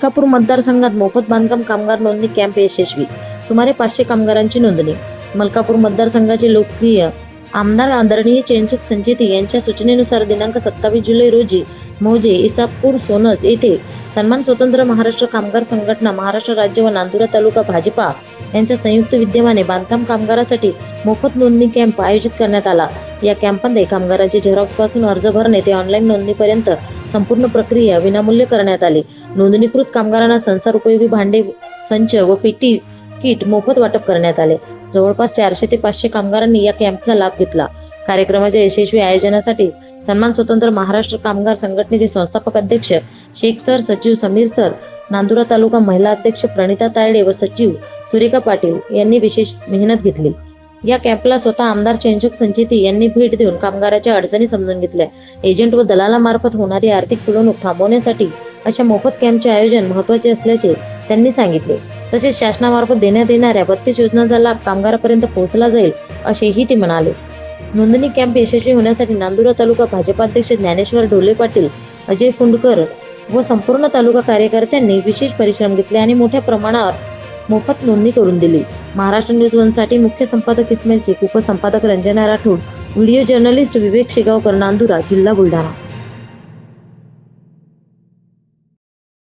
मलकापूर मतदारसंघात मोफत बांधकाम कामगार नोंदणी कॅम्प यशस्वी. सुमारे पाचशे कामगारांची नोंदणी. मलकापूर मतदारसंघाचे लोकप्रिय आमदार आदरणीय चेनसुख संचेती यांच्या सूचनेनुसार दिनांक सत्तावीस जुलै रोजी मौजे इसापूर सोनस येथे सन्मान स्वतंत्र महाराष्ट्र कामगार संघटना महाराष्ट्र राज्य व नांदुरा तालुका भाजपा यांच्या संयुक्त विद्यमाने बांधकाम कामगारासाठी मोफत नोंदणी कॅम्प आयोजित करण्यात आला. या कॅम्पमध्ये कामगारांचे झेरॉक्सपासून अर्ज भरणे ते ऑनलाईन नोंदणीपर्यंत संपूर्ण प्रक्रिया विनामूल्य करण्यात आली. नोंदणीकृत कामगारांना संसार उपयोगी भांडे संच व पेटी किट मोफत वाटप करण्यात आले. जवळपास चारशे ते पाचशे कामगारांनी या कॅम्पचा लाभ घेतला. कार्यक्रमाच्या यशस्वी आयोजनासाठी सन्मान स्वतंत्र महाराष्ट्र कामगार संघटनेचे संस्थापक अध्यक्ष शेख सर सचिव समीर सर नांदुरा तालुका महिला अध्यक्ष प्रणिता तायडे व सचिव सुरेखा पाटील यांनी विशेष मेहनत घेतली. या कॅम्पला स्वतः आमदार चेंचुक संचेती यांनी भेट देऊन कामगाराच्या अडचणी समजून घेतल्या. एजंट व दलालामार्फत होणारी आर्थिक पिळवणूक थांबवण्यासाठी अशा मोफत कॅम्पचे आयोजन महत्त्वाचे असल्याचे त्यांनी सांगितले. तसेच शासनामार्फत देण्यात येणाऱ्या बत्तीस योजनांचा लाभ कामगारापर्यंत पोहोचला जाईल असेही ते म्हणाले. नोंदणी कॅम्प यशस्वी होण्यासाठी नांदुरा तालुका भाजपाध्यक्ष ज्ञानेश्वर ढोले पाटील अजय फुंडकर व संपूर्ण तालुका कार्यकर्त्यांनी विशेष परिश्रम घेतले आणि मोठ्या प्रमाणावर मोफत नोंदणी करून दिली. महाराष्ट्र न्यूज वनसाठी मुख्य संपादक इस्माईल शेख उपसंपादक रंजना राठोड व्हिडिओ जर्नलिस्ट विवेक शेगावकर नांदुरा जिल्हा बुलढाणा.